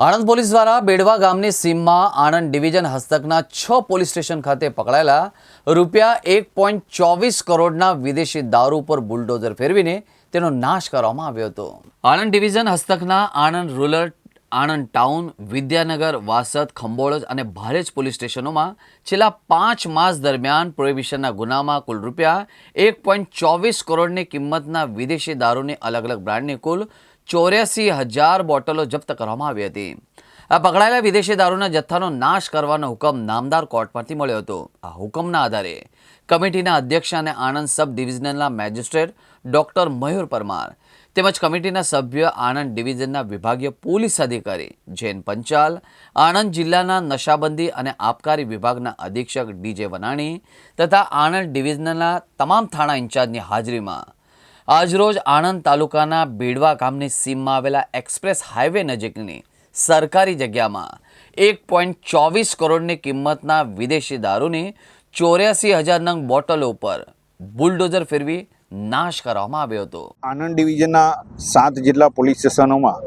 Anand police દ્વારા બેડવા ગામની સીમમાં આણંદ ડિવિઝન હસ્તકના છ પોલીસ સ્ટેશન ખાતે પકડાયેલા રૂપિયા એક પોઈન્ટ ચોવીસ કરોડના વિદેશી દારૂ પર બુલડોઝર ફેરવીને તેનો નાશ કરવામાં આવ્યો હતો. આણંદ ડિવિઝન હસ્તકના આણંદ રૂરલ, આણંદ ટાઉન, વિદ્યાનગર, વાસદ ખંભોળજ અને ભારેજ પોલીસ સ્ટેશનોમાં છેલ્લા પાંચ માસ દરમિયાન પ્રોહિબિશનના ગુનામાં કુલ રૂપિયા એક પોઈન્ટ ચોવીસ કરોડની કિંમતના વિદેશી દારૂની અલગ અલગ બ્રાન્ડની કુલ ચોર્યાસી હજાર બોટલો જપ્ત કરવામાં આવી હતી. આ પકડાયેલા વિદેશી દારૂના જથ્થાનો નાશ કરવાનો હુકમ નામદાર કોર્ટમાંથી મળ્યો હતો. આ હુકમના આધારે કમિટીના અધ્યક્ષ અને આણંદ સબ ડિવિઝનલના મેજિસ્ટ્રેટ ડોક્ટર મયુર પરમાર તેમજ કમિટીના સભ્ય આણંદ ડિવિઝનના વિભાગીય પોલીસ અધિકારી જૈન પંચાલ, આણંદ જિલ્લાના નશાબંધી અને આબકારી વિભાગના અધિક્ષક ડીજે વનાણી તથા આણંદ ડિવિઝનના તમામ થાણા ઇન્ચાર્જની હાજરીમાં આજરોજ આણંદ તાલુકાના બેડવા ગામની સીમમાં આવેલા એક્સપ્રેસ હાઈવે નજીકની સરકારી જગ્યામાં એક પોઈન્ટ ચોવીસ કરોડની કિંમતના વિદેશી દારૂની ચોર્યાસી હજાર નંગ બોટલો ઉપર બુલડોઝર ફેરવી નાશ કરવામાં આવ્યો હતો. આણંદ ડિવિઝનના સાત જેટલા પોલીસ સ્ટેશનોમાં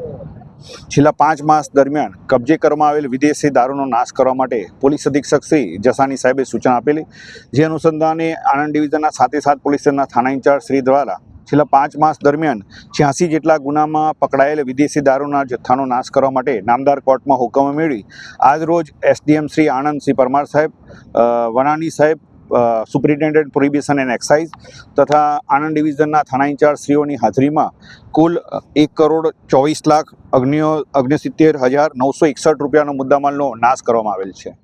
છેલ્લા પાંચ માસ દરમિયાન કબજે કરવામાં આવેલ વિદેશી દારૂનો નાશ કરવા માટે પોલીસ અધિક્ષક શ્રી જસાની સાહેબે સૂચના આપેલી. જે અનુસંધાને આણંદ ડિવિઝનના સાતે સાત પોલીસ સ્ટેશનના થાણા ઇન્ચાર્જ શ્રી દ્વારા છેલ્લા પાંચ માસ દરમિયાન છ્યાસી જેટલા ગુનામાં પકડાયેલ વિદેશી દારૂના જથ્થાનો નાશ કરવા માટે નામદાર કોર્ટમાં હુકમો મેળવી આજ રોજ એસડીએમ શ્રી આનંદ શ્રી પરમાર સાહેબ વનાની સાહેબ સુપ્રિન્ટેન્ડન્ટ પ્રોહિબિશન એન્ડ એક્સાઇઝ તથા આણંદ ડિવિઝનના થાણા ઇન્ચાર્જ શ્રીઓની હાજરીમાં કુલ એક કરોડ ચોવીસ લાખ અગ્નિઓ, અગ્નિસિત્તેર હજાર નવસો એકસઠ રૂપિયાનો મુદ્દામાલનો નાશ કરવામાં આવેલ છે.